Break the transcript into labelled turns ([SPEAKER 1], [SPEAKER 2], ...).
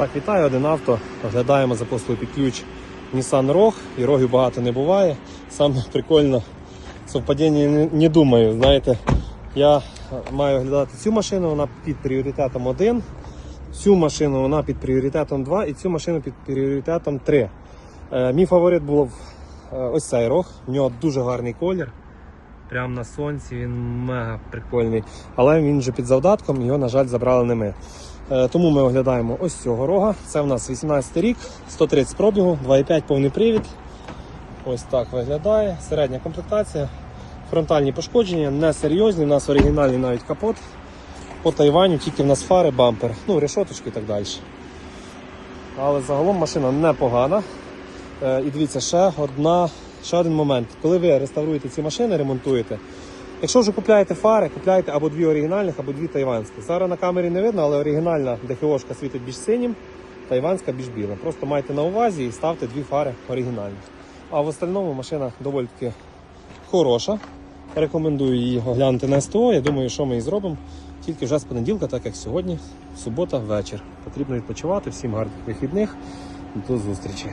[SPEAKER 1] Так, вітаю, один авто. Оглядаємо за послугою під ключ Nissan Rogue. І рогів багато не буває. Саме прикольно совпадіння не, не думаю. Знаєте, я маю оглядати цю машину, вона під пріоритетом 1, цю машину вона під пріоритетом 2 і цю машину під пріоритетом 3. Е, мій фаворит був е, ось цей рог. В нього дуже гарний колір. Прямо на сонці він мега прикольний. Але він вже під завдатком, його, на жаль, забрали не ми. Е, Тому ми оглядаємо ось цього рога. Це в нас 18 рік, 130 пробігу, 2,5 повний привід. Ось так виглядає. Середня комплектація. Фронтальні пошкодження, не серйозні. У нас оригінальний навіть капот. По Тайваню тільки в нас фари, бампер, ну, решоточки і так далі. Але загалом машина непогана. Е, І дивіться, ще одна, ще один момент. Коли ви реставруєте ці машини, ремонтуєте, якщо вже купляєте фари, купляєте або дві оригінальних, або дві тайванські. Зараз на камері не видно, але оригінальна ДХОшка світить більш синім, тайванська більш біла. Просто майте на увазі і ставте дві фари оригінальні. А в остальному машина доволі таки хороша. Рекомендую її оглянути на СТО. Я думаю, що ми і зробимо. Тільки вже з понеділка, так як сьогодні, субота, вечір. Потрібно відпочивати. Всім гарних вихідних. До зустрічі.